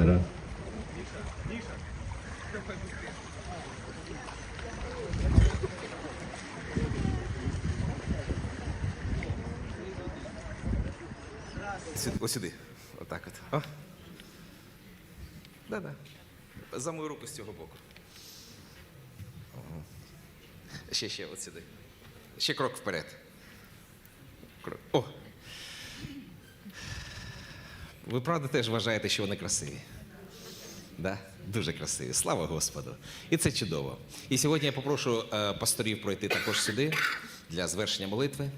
Раз. Ось сюди. Отак от. О. Да-да. За мою руку з цього боку. Ще, ще, от сюди. Ще крок вперед. Крок. О. Ви правда теж вважаєте, що вони красиві? Да? Дуже красиві. Слава Господу. І це чудово. І сьогодні я попрошу е, пасторів пройти також сюди для звершення молитви.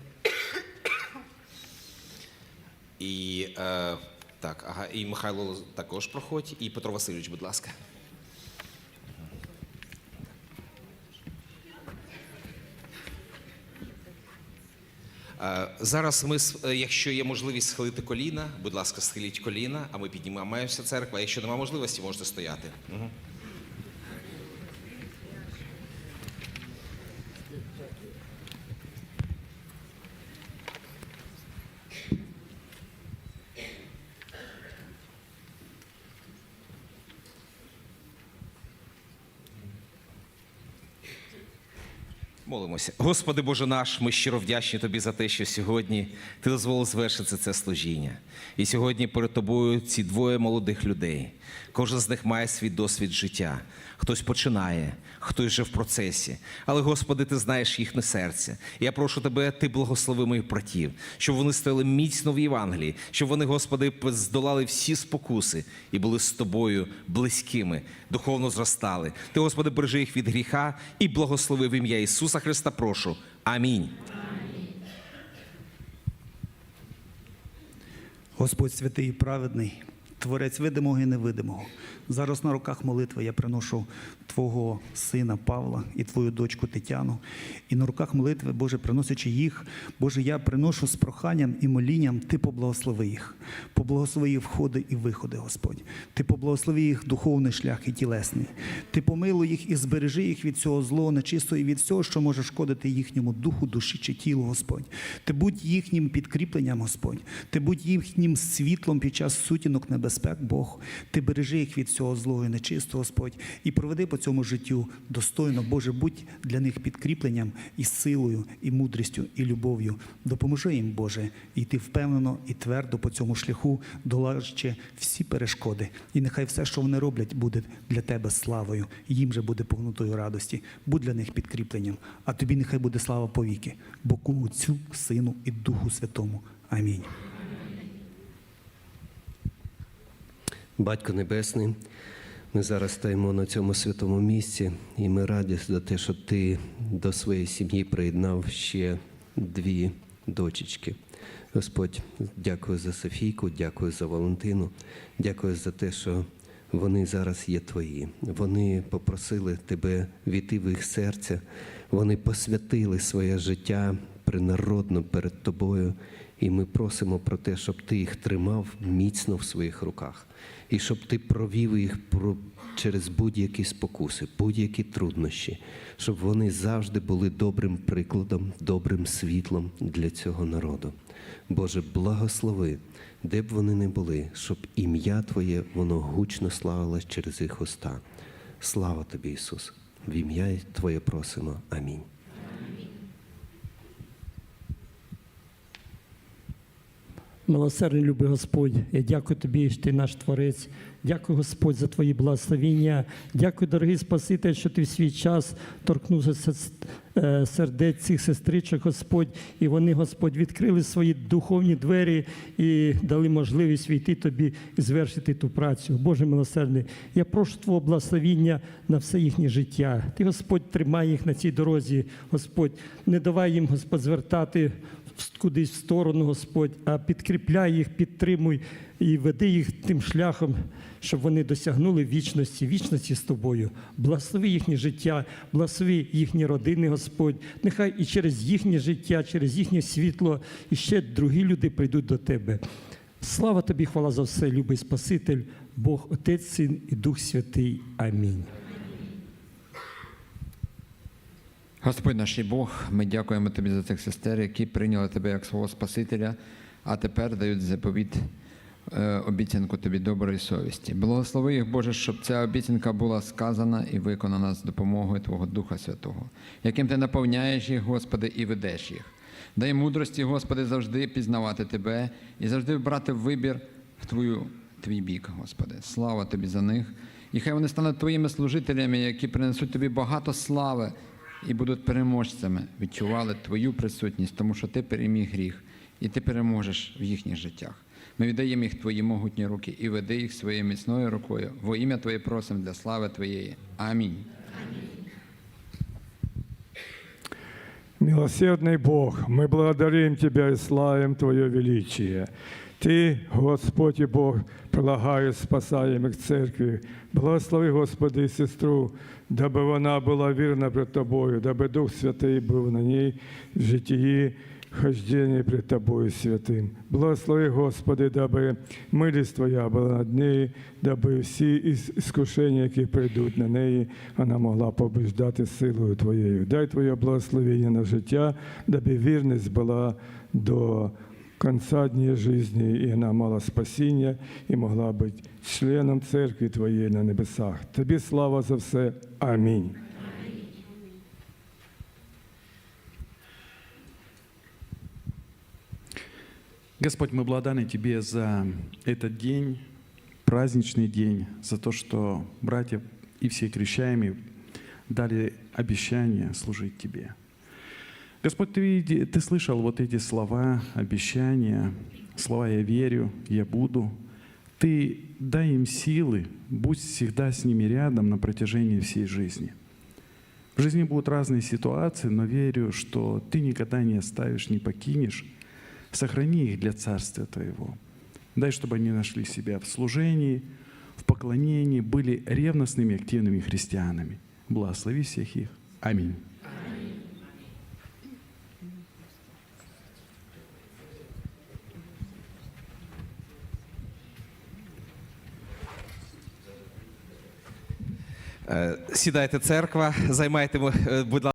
І е, так, ага, і Михайло також проходь, і Петро Васильович, будь ласка. Зараз ми, е, якщо є можливість схилити коліна, будь ласка, схиліть коліна, а ми піднімаємося церква. Якщо немає можливості, можете стояти. Молимося. Господи Боже наш, ми щиро вдячні Тобі за те, що сьогодні Ти дозволив звершити це служіння. І сьогодні перед тобою ці двоє молодих людей. Кожен з них має свій досвід життя. Хтось починає, хтось вже в процесі. Але, Господи, ти знаєш їхнє серце. Я прошу тебе, ти благослови моїх братів, щоб вони стояли міцно в Євангелії, щоб вони, Господи, здолали всі спокуси і були з тобою близькими, духовно зростали. Ти, Господи, бережи їх від гріха і благослови в ім'я Ісуса Христа. Прошу. Амінь. Господь святий і праведний, Творець видимого і невидимого. Зараз на руках молитви я приношу Твого сина Павла і Твою дочку Тетяну. І на руках молитви, Боже, приносячи їх, Боже, я приношу з проханням і молінням, Ти поблагослови їх. Поблагослови їх входи і виходи, Господь. Ти поблагослови їх духовний шлях і тілесний. Ти помилуй їх і збережи їх від цього злого, нечистого і від всього, що може шкодити їхньому духу, душі чи тілу, Господь. Ти будь їхнім підкріпленням, Господь. Ти будь їхнім світлом під час сутінок небезпек, Бог. Ти бережи їх від всього злого і нечистого, Господь, і проведи по цьому життю достойно, Боже, будь для них підкріпленням і силою, і мудрістю, і любов'ю. Допоможи їм, Боже, йти впевнено і твердо по цьому шляху, долаючи всі перешкоди. І нехай все, що вони роблять, буде для тебе славою. Їм же буде повнотою радості. Будь для них підкріпленням. А тобі нехай буде слава повіки, Боку Отцю, Сину і Духу Святому. Амінь. Батько Небесний, ми зараз стоїмо на цьому святому місці, і ми раді за те, що ти до своєї сім'ї приєднав ще дві дочечки. Господь, дякую за Софійку, дякую за Валентину, дякую за те, що вони зараз є твої. Вони попросили тебе війти в їх серця, вони посвятили своє життя принародно перед тобою. І ми просимо про те, щоб ти їх тримав міцно в своїх руках, і щоб ти провів їх через будь-які спокуси, будь-які труднощі, щоб вони завжди були добрим прикладом, добрим світлом для цього народу. Боже, благослови, де б вони не були, щоб ім'я Твоє воно гучно славилось через їх уста. Слава тобі, Ісус! В ім'я Твоє просимо. Амінь. Милосердний любий Господь, я дякую тобі, що ти наш творець. Дякую, Господь, за твої благословіння. Дякую, дорогий Спаситель, що ти в свій час торкнувся е, сердець цих сестричок, Господь, і вони, Господь, відкрили свої духовні двері і дали можливість війти тобі і звершити ту працю. Боже милосердний, я прошу Твого благословіння на все їхнє життя. Ти, Господь, тримай їх на цій дорозі, Господь, не давай їм, Господь, звертати кудись в сторону, Господь, а підкріпляй їх, підтримуй і веди їх тим шляхом, щоб вони досягнули вічності, вічності з тобою. Благослови їхнє життя, благослови їхні родини, Господь. Нехай і через їхнє життя, через їхнє світло, і ще другі люди прийдуть до тебе. Слава тобі, хвала за все, любий Спаситель, Бог, Отець, Син і Дух Святий. Амінь. Господь наш Бог, ми дякуємо Тобі за цих сестер, які прийняли Тебе як свого Спасителя, а тепер дають заповіт е, обіцянку тобі доброї совісті. Благослови їх, Боже, щоб ця обіцянка була сказана і виконана з допомогою Твого Духа Святого, яким ти наповняєш їх, Господи, і ведеш їх. Дай мудрості, Господи, завжди пізнавати Тебе і завжди брати вибір в Твою, Твій бік, Господи. Слава Тобі за них. І хай вони стануть Твоїми служителями, які принесуть Тобі багато слави і будуть переможцями, відчували Твою присутність, тому що Ти переміг гріх, і Ти переможеш в їхніх життях. Ми віддаємо їх Твої могутні руки і веди їх своєю міцною рукою. Во ім'я Твоє просимо для слави Твоєї. Амінь. Милосердный Бог, мы благодарим Тебя и славим Твое величие. Ты, Господь и Бог, прилагаешь спасаемых к церкви. Благослови, Господи, сестру, даби вона була вірна пред Тобою, даби Дух Святий був на ній в житті, хождении пред Тобою святим. Благослови, Господи, даби милість Твоя була над нею, даби всі іс- іскушення, які прийдуть на неї, вона могла побеждати силою Твоєю. Дай Твоє благословення на життя, даби вірність була до конца дня жизни, і вона мала спасіння і могла бути членом церкви Твоєї на небесах. Тобі слава за все. Амінь. Господь, мы благодарны Тебе за этот день, праздничный день, за то, что братья и все крещаемые дали обещание служить Тебе. Господь, ты, ты слышал вот эти слова, обещания, слова «я верю», «я буду». Ты дай им силы, будь всегда с ними рядом на протяжении всей жизни. В жизни будут разные ситуации, но верю, что Ты никогда не оставишь, не покинешь. Сохрани их для Царствия Твоего. Дай, чтобы они нашли себя в служении, в поклонении, были ревностными, активными христианами. Благослови всех их. Аминь. Сідайте церква, займайте, е, будь ласка.